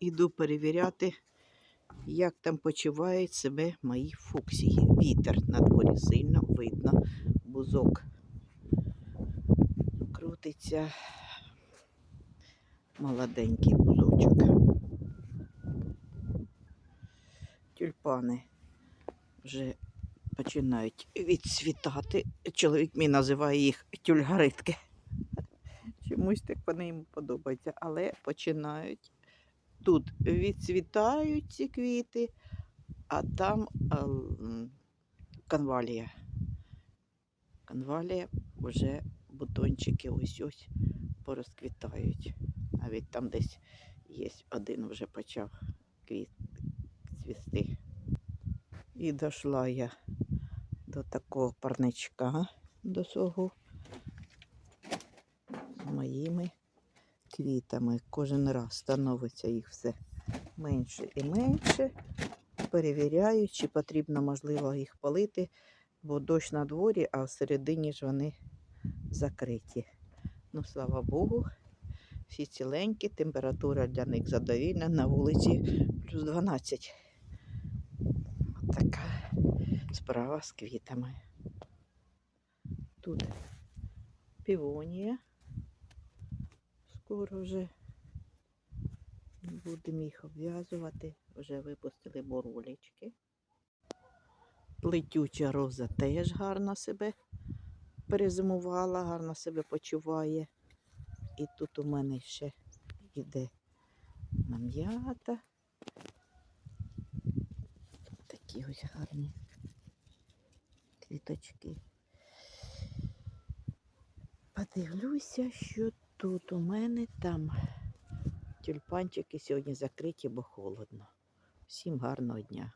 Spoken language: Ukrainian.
іду перевіряти, як там почувають себе мої фуксії. Вітер на дворі сильно видно, бузок крутиться. Молоденький бузочок. Тюльпани вже починають відцвітати. Чоловік мій називає їх тюльгаритки. Чомусь так вони йому подобаються, але починають. Тут відцвітають ці квіти, а там а, м, конвалія. Конвалія вже бутончики ось ось порозквітають. Навіть там десь є один вже почав квіт цвісти. І дійшла я до такого парничка до свого з моїми квітами. Кожен раз становиться їх все менше і менше. Перевіряю, чи потрібно, можливо, їх полити, бо дощ на дворі, а всередині ж вони закриті. Ну, слава Богу, всі ціленькі, температура для них задовільна, на вулиці плюс 12. От така справа з квітами. Тут півонія. Скоро вже будемо їх обв'язувати. Вже випустили боролічки. Летюча роза теж гарно себе перезимувала, гарно себе почуває. І тут у мене ще йде нам'ята. Такі ось гарні квіточки. Подивлюся, що тут у мене там тюльпанчики сьогодні закриті, бо холодно. Всім гарного дня.